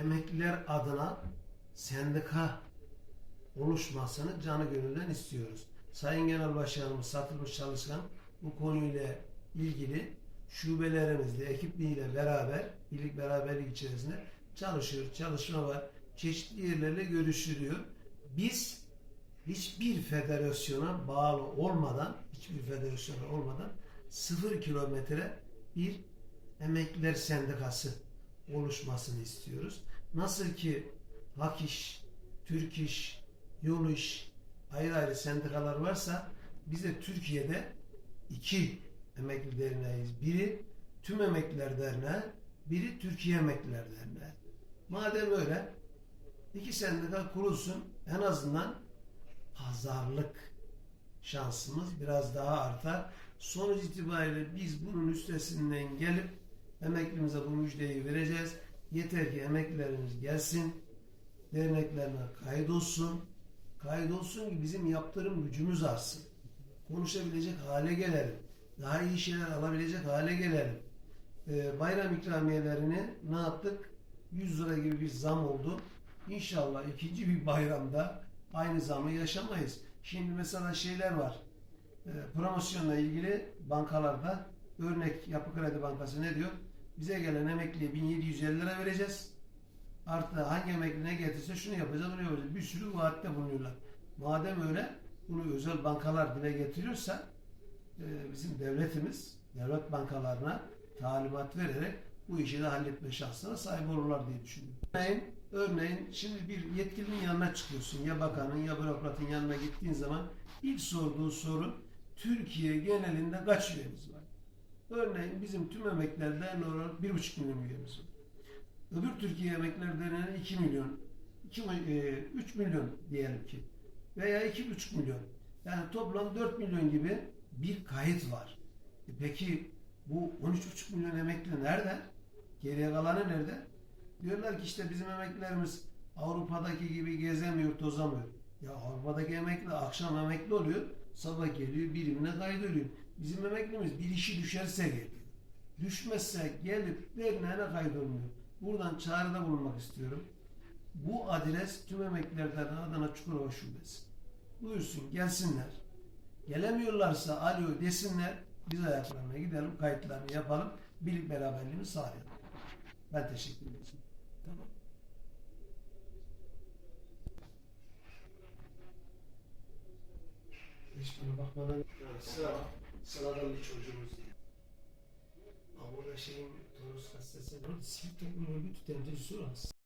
emekliler adına sendika oluşmasını canı gönülden istiyoruz. Sayın Genel Başkanımız Satılmış Çalışkan bu konuyla ilgili şubelerimizle, ekipliğiyle beraber, birlik beraberlik içerisinde çalışıyor. Çalışma var. Çeşitli yerlerle görüşülüyor. Biz hiçbir federasyona bağlı olmadan, hiçbir federasyona olmadan sıfır kilometre bir emekliler sendikası oluşmasını istiyoruz. Nasıl ki Hak İş, Türk İş, Yol İş ayrı ayrı sendikalar varsa biz de Türkiye'de iki emekli derneğiz. Biri Tüm Emekliler Derneği, biri Türkiye Emekliler Derneği. Madem öyle iki sendika kurulsun en azından pazarlık şansımız biraz daha artar. Sonuç itibariyle biz bunun üstesinden gelip emeklimize bu müjdeyi vereceğiz. Yeter ki emeklilerimiz gelsin, derneklerine kaydolsun. Kaydolsun ki bizim yaptırım gücümüz artsın. Konuşabilecek hale gelelim. Daha iyi şeyler alabilecek hale gelelim. Ee, bayram ikramiyelerini ne yaptık? 100 lira gibi bir zam oldu. İnşallah ikinci bir bayramda aynı zamı yaşamayız. Şimdi mesela şeyler var. E, promosyonla ilgili bankalarda örnek Yapı Kredi Bankası ne diyor? Bize gelen emekliye 1750 lira vereceğiz. Artı hangi emekli ne getirse şunu yapacağız, bunu yapacağız. Bir sürü vaatte bulunuyorlar. Madem öyle bunu özel bankalar dile getiriyorsa e, bizim devletimiz devlet bankalarına talimat vererek bu işi de halletme şansına sahip olurlar diye düşünüyorum. Örneğin, örneğin şimdi bir yetkilinin yanına çıkıyorsun ya bakanın ya bürokratın yanına gittiğin zaman ilk sorduğu soru Türkiye genelinde kaç üyemiz var? Örneğin bizim tüm emekliler derneği olarak 1,5 milyon üyemiz var. Öbür Türkiye Emekliler Derneği'ne 2 milyon, 2, 3 milyon diyelim ki veya 2,5 milyon. Yani toplam 4 milyon gibi bir kayıt var. E peki bu 13,5 milyon emekli nerede? Geriye kalanı nerede? Diyorlar ki işte bizim emeklilerimiz Avrupa'daki gibi gezemiyor, tozamıyor. Ya Avrupa'daki emekli akşam emekli oluyor, sabah geliyor birimine kaydoluyor. Bizim emeklimiz bir işi düşerse geliyor. Düşmezse gelip derneğine kaydolmuyor. Buradan çağrıda bulunmak istiyorum. Bu adres tüm emeklilerden Adana Çukurova Şubesi. Buyursun gelsinler. Gelemiyorlarsa alo desinler. Biz ayaklarına gidelim, kayıtlarını yapalım. Birlik beraberliğini sağlayalım. Ben teşekkür ederim. Tamam. Hiç bana bakmadan sıra, sıradan bir çocuğumuz değil. Ama şeyin Torus gazetesi, sivil toplum örgütü temsilcisi olan